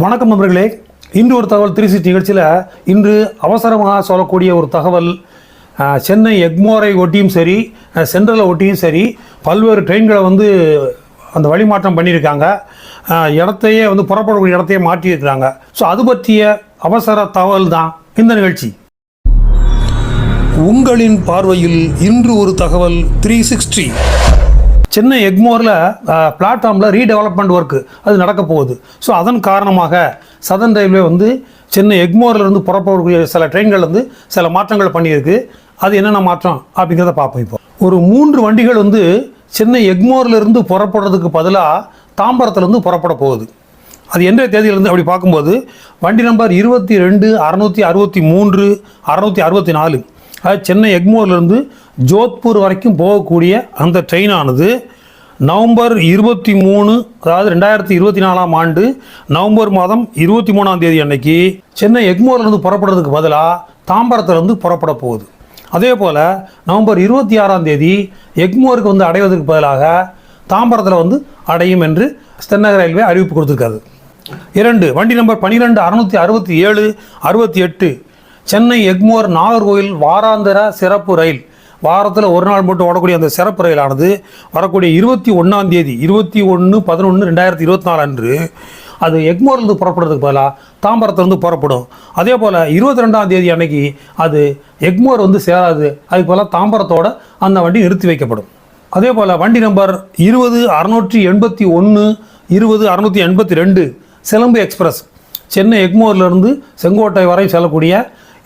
வணக்கம் நண்பர்களே. இன்று ஒரு தகவல் த்ரீ சிக்ஸ்டி நிகழ்ச்சியில் இன்று அவசரமாக சொல்லக்கூடிய ஒரு தகவல் சென்னை எக்மோரை ஒட்டியும் சரி சென்ட்ரலை ஒட்டியும் சரி பல்வேறு ட்ரெயின்களை வந்து அந்த வழிமாற்றம் பண்ணியிருக்காங்க. இடத்தையே வந்து புறப்படக்கூடிய இடத்தையே மாற்றியிருக்கிறாங்க. ஸோ அது பற்றிய அவசர தகவல் தான் இந்த நிகழ்ச்சி. உங்களின் பார்வையில் இன்று ஒரு தகவல் த்ரீ சிக்ஸ்டி. சென்னை எக்மோரில் பிளாட்ஃபார்மில் ரீடெவலப்மெண்ட் ஒர்க்கு அது நடக்க போகுது. ஸோ அதன் காரணமாக சதன் ரயில்வே வந்து சென்னை எக்மோர்லேருந்து புறப்படக்கூடிய சில ட்ரெயின்கள் வந்து சில மாற்றங்கள் பண்ணியிருக்கு. அது என்னென்ன மாற்றம் அப்படிங்கிறத பார்ப்போம் இப்போ. ஒரு மூன்று வண்டிகள் வந்து சென்னை எக்மோர்லேருந்து புறப்படுறதுக்கு பதிலாக தாம்பரத்துலேருந்து புறப்பட போகுது. அது என்ற தேதியிலிருந்து அப்படி பார்க்கும்போது வண்டி நம்பர் இருபத்தி ரெண்டு அறநூற்றி அறுபத்தி மூன்று அறநூற்றி அறுபத்தி நாலு. அது சென்னை எக்மோர்லேருந்து ஜோத்பூர் வரைக்கும் போகக்கூடிய அந்த ட்ரெயினானது நவம்பர் இருபத்தி மூணு அதாவது ரெண்டாயிரத்தி இருபத்தி நாலாம் ஆண்டு நவம்பர் மாதம் இருபத்தி மூணாம் தேதி அன்னைக்கு சென்னை எக்மோர்லேருந்து புறப்படுறதுக்கு பதிலாக தாம்பரத்துலேருந்து புறப்பட போகுது. அதே போல் நவம்பர் இருபத்தி ஆறாம் தேதி எக்மோருக்கு வந்து அடைவதற்கு பதிலாக தாம்பரத்தில் வந்து அடையும் என்று தென்னக ரயில்வே அறிவிப்பு கொடுத்துருக்காது இரண்டு வண்டி நம்பர் பன்னிரெண்டு அறுநூற்றி அறுபத்தி ஏழு அறுபத்தி எட்டு சென்னை எக்மோர் நாகர்கோவில் வாராந்திர சிறப்பு ரயில் வாரத்தில் ஒரு நாள் மட்டும் ஓடக்கூடிய அந்த சிறப்பு ரயிலானது வரக்கூடிய இருபத்தி ஒன்றாம் தேதி இருபத்தி ஒன்று பதினொன்று ரெண்டாயிரத்தி இருபத்தி நாலு அன்று அது எக்மோர்லேருந்து புறப்படுறதுக்கு பதிலாக தாம்பரத்துலேருந்து புறப்படும். அதே போல் இருபத்தி ரெண்டாம் தேதி அன்னைக்கு அது எக்மோர் வந்து சேராது. அதுக்கு பதிலாக தாம்பரத்தோட அந்த வண்டி நிறுத்தி வைக்கப்படும். அதே போல் வண்டி நம்பர் இருபது அறுநூற்றி எண்பத்தி ஒன்று இருபது அறுநூற்றி எண்பத்தி ரெண்டு சிலம்பு எக்ஸ்பிரஸ் சென்னை எக்மோர்லேருந்து செங்கோட்டை வரை செல்லக்கூடிய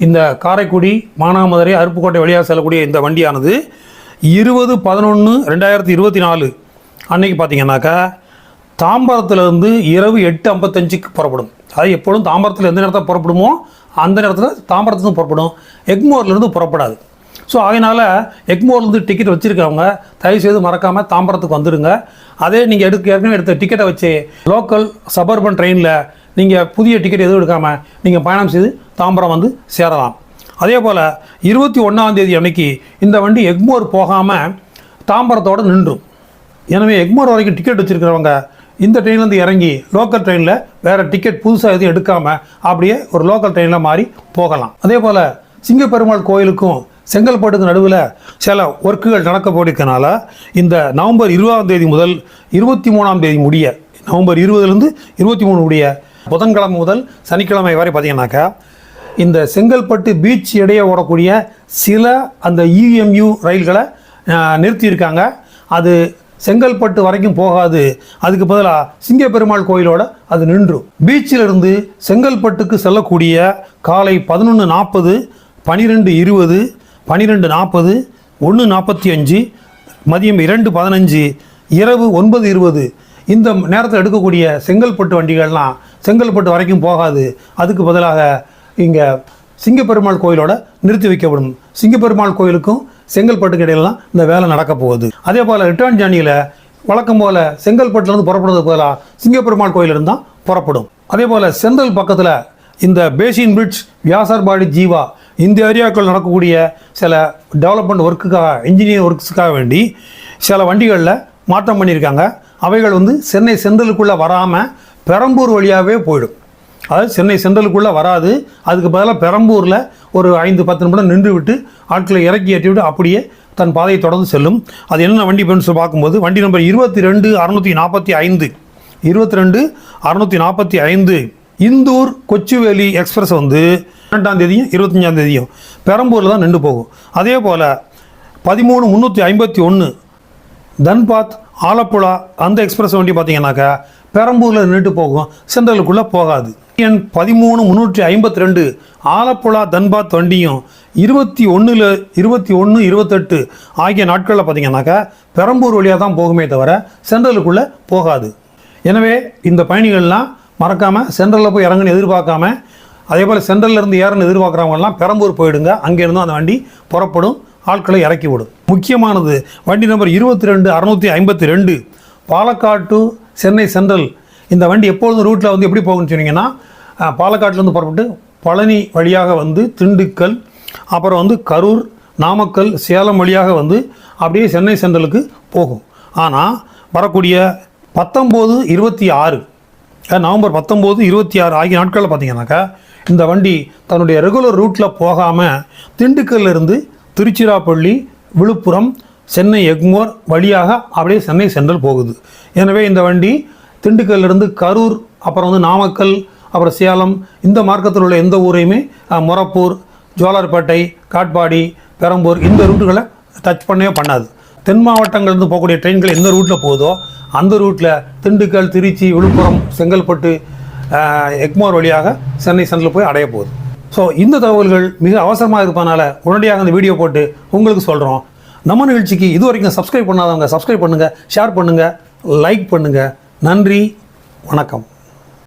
இந்த காரைக்குடி மானாமதுரை அருப்புக்கோட்டை வழியாக செல்லக்கூடிய இந்த வண்டியானது இருபது பதினொன்று ரெண்டாயிரத்தி இருபத்தி நாலு. அன்னைக்கு பார்த்தீங்கன்னாக்கா தாம்பரத்துலேருந்து இரவு எட்டு ஐம்பத்தஞ்சுக்கு புறப்படும். அது எப்பொழுதும் தாம்பரத்தில் எந்த நேரத்தில் புறப்படுமோ அந்த நேரத்தில் தாம்பரத்துலேருந்து புறப்படும். எக்மோர்லேருந்து புறப்படாது. ஸோ அதனால் எக்மோர்லேருந்து டிக்கெட் வச்சுருக்கவங்க தயவுசெய்து மறக்காமல் தாம்பரத்துக்கு வந்துடுங்க அதே நீங்கள் எடுக்க ஏற்கனவே எடுத்த டிக்கெட்டை வச்சு லோக்கல் சபர்பன் ட்ரெயினில் நீங்கள் புதிய டிக்கெட் எதுவும் எடுக்காமல் நீங்கள் பயணம் செய்து தாம்பரம் வந்து சேரலாம். அதே போல் இருபத்தி ஒன்றாம் தேதி அன்னைக்கு இந்த வண்டி எக்மோர் போகாமல் தாம்பரத்தோடு நின்றும். எனவே எக்மோர் வரைக்கும் டிக்கெட் வச்சுருக்கிறவங்க இந்த ட்ரெயின்லேருந்து இறங்கி லோக்கல் ட்ரெயினில் வேறு டிக்கெட் புதுசாக எதுவும் எடுக்காமல் அப்படியே ஒரு லோக்கல் ட்ரெயினில் மாறி போகலாம். அதே போல் சிங்கப்பெருமாள் கோயிலுக்கும் செங்கல்பட்டுக்கு நடுவில் சில ஒர்க்குகள் நடக்க போயிருக்கனால இந்த நவம்பர் இருபதாம் தேதி முதல் இருபத்தி மூணாம் தேதி முடிய நவம்பர் இருபதுலேருந்து இருபத்தி மூணு முடிய புதன்கிழமை முதல் சனிக்கிழமை வரை பார்த்தீங்கன்னாக்கா இந்த செங்கல்பட்டு பீச் இடையே ஓடக்கூடிய சில அந்த இஎம்யூ ரயில்களை நிறுத்தியிருக்காங்க. அது செங்கல்பட்டு வரைக்கும் போகாது. அதுக்கு பதிலாக சிங்கப்பெருமாள் கோயிலோட அது நின்றும் பீச்சில் இருந்து செங்கல்பட்டுக்கு செல்லக்கூடிய காலை பதினொன்று நாற்பது பனிரெண்டு இருபது பனிரெண்டு நாற்பது ஒன்று நாற்பத்தி அஞ்சு மதியம் இரண்டு பதினஞ்சு இரவு ஒன்பது இருபது இந்த நேரத்தில் எடுக்கக்கூடிய செங்கல்பட்டு வண்டிகள்லாம் செங்கல்பட்டு வரைக்கும் போகாது. அதுக்கு பதிலாக இங்கே சிங்கப்பெருமாள் கோயிலோட நிறுத்தி வைக்கப்படும். சிங்கப்பெருமாள் கோயிலுக்கும் செங்கல்பட்டுக்கு இடையிலலாம் இந்த வேலை நடக்க போகுது. அதே போல் ரிட்டர்ன் ஜேர்னியில் வழக்கம் போல் செங்கல்பட்டுலேருந்து புறப்படுறதுக்கு பதிலாக சிங்கப்பெருமாள் கோயிலிருந்து தான் புறப்படும். அதே போல் செந்தல் பக்கத்தில் இந்த பேசின் பிரிட்ஜ் வியாசர்பாடி ஜீவா இந்த ஏரியாக்கள் நடக்கக்கூடிய சில டெவலப்மெண்ட் ஒர்க்குக்காக இன்ஜினியரிங் ஒர்க்ஸுக்காக வேண்டி சில வண்டிகளில் மாற்றம் பண்ணியிருக்காங்க. அவைகள் வந்து சென்னை சென்ட்ரலுக்குள்ளே வராமல் பெரம்பூர் வழியாகவே போயிடும். அதாவது சென்னை சென்ட்ரலுக்குள்ளே வராது. அதுக்கு பதிலாக பெரம்பூரில் ஒரு ஐந்து பத்து நிமிடம் நின்று விட்டு ஆட்களை இறக்கி ஏற்றி விட்டு அப்படியே தன் பாதையை தொடர்ந்து செல்லும். அது என்னென்ன வண்டி பெண் சொல்லி பார்க்கும்போது வண்டி நம்பர் இருபத்தி ரெண்டு அறுநூற்றி நாற்பத்தி ஐந்து. இருபத்தி ரெண்டு அறுநூற்றி நாற்பத்தி ஐந்து. இந்தூர் கொச்சுவேலி எக்ஸ்பிரஸ் வந்து பன்னெண்டாம் தேதியும் இருபத்தஞ்சாம் தேதியும் பெரம்பூரில் தான் நின்று போகும். அதே போல் பதிமூணு முந்நூற்றி ஐம்பத்தி ஒன்று தன்பாத் ஆலப்புழா அந்த எக்ஸ்பிரஸ் வண்டி பார்த்தீங்கன்னாக்கா பெரம்பூரில் நின்றுட்டு போகும். சென்ட்ரலுக்குள்ளே போகாது. எண் பதிமூணு முந்நூற்றி ஐம்பத்தி ரெண்டு ஆலப்புழா தன்பாத் வண்டியும் இருபத்தி ஒன்றில் இருபத்தி ஒன்று இருபத்தெட்டு ஆகிய நாட்களில் பார்த்தீங்கன்னாக்கா பெரம்பூர் வழியாக தான் போகுமே தவிர சென்ட்ரலுக்குள்ளே போகாது. எனவே இந்த பயணிகள்லாம் மறக்காமல் சென்ட்ரலில் போய் இறங்குன்னு எதிர்பார்க்காம அதே போல் சென்ட்ரல்லேருந்து ஏறன்னு எதிர்பார்க்குறவங்கலாம் பெரம்பூர் போயிடுங்க. அங்கேருந்து அந்த வண்டி புறப்படும். ஆட்களை இறக்கி விடும். முக்கியமானது வண்டி நம்பர் இருபத்தி ரெண்டு அறுநூற்றி ஐம்பத்தி ரெண்டு பாலக்காடு டு சென்னை சென்ட்ரல் இந்த வண்டி எப்பொழுதும் ரூட்டில் வந்து எப்படி போகும்னு சொன்னீங்கன்னா பாலக்காட்டிலேருந்து புறப்பட்டு பழனி வழியாக வந்து திண்டுக்கல் அப்புறம் வந்து கரூர் நாமக்கல் சேலம் வழியாக வந்து அப்படியே சென்னை சென்ட்ரலுக்கு போகும். ஆனால் வரக்கூடிய பத்தொம்போது இருபத்தி ஆறு நவம்பர் பத்தொம்போது இருபத்தி ஆறு ஆகிய நாட்களில் பார்த்தீங்கன்னாக்கா இந்த வண்டி தன்னுடைய ரெகுலர் ரூட்டில் போகாமல் திண்டுக்கல்லிருந்து திருச்சிராப்பள்ளி விழுப்புரம் சென்னை எக்மோர் வழியாக அப்படியே சென்னை சென்ட்ரல் போகுது. எனவே இந்த வண்டி திண்டுக்கல்லிருந்து கரூர் அப்புறம் வந்து நாமக்கல் அப்புறம் சேலம் இந்த மார்க்கத்தில் உள்ள எந்த ஊரையுமே அஹ், மொரப்பூர் ஜோலார்பேட்டை காட்பாடி பெரம்பூர் இந்த ரூட்டுகளை டச் பண்ணவே பண்ணாது. தென் மாவட்டங்கள்லேருந்து போகக்கூடிய ட்ரெயின்கள் எந்த ரூட்டில் போகுதோ அந்த ரூட்டில் திண்டுக்கல் திருச்சி விழுப்புரம் செங்கல்பட்டு எக்மோர் வழியாக சென்னை சென்ட்ரல் போய் அடைய போகுது. ஸோ இந்த தகவல்கள் மிக அவசரமாக இருப்பதனால உடனடியாக அந்த வீடியோ போட்டு உங்களுக்கு சொல்கிறோம் நம்ம நிகழ்ச்சிக்கு இது வரைக்கும் சப்ஸ்கிரைப் பண்ணாதவங்க சப்ஸ்கிரைப் பண்ணுங்கள் ஷேர் பண்ணுங்கள் லைக் பண்ணுங்கள் நன்றி வணக்கம்.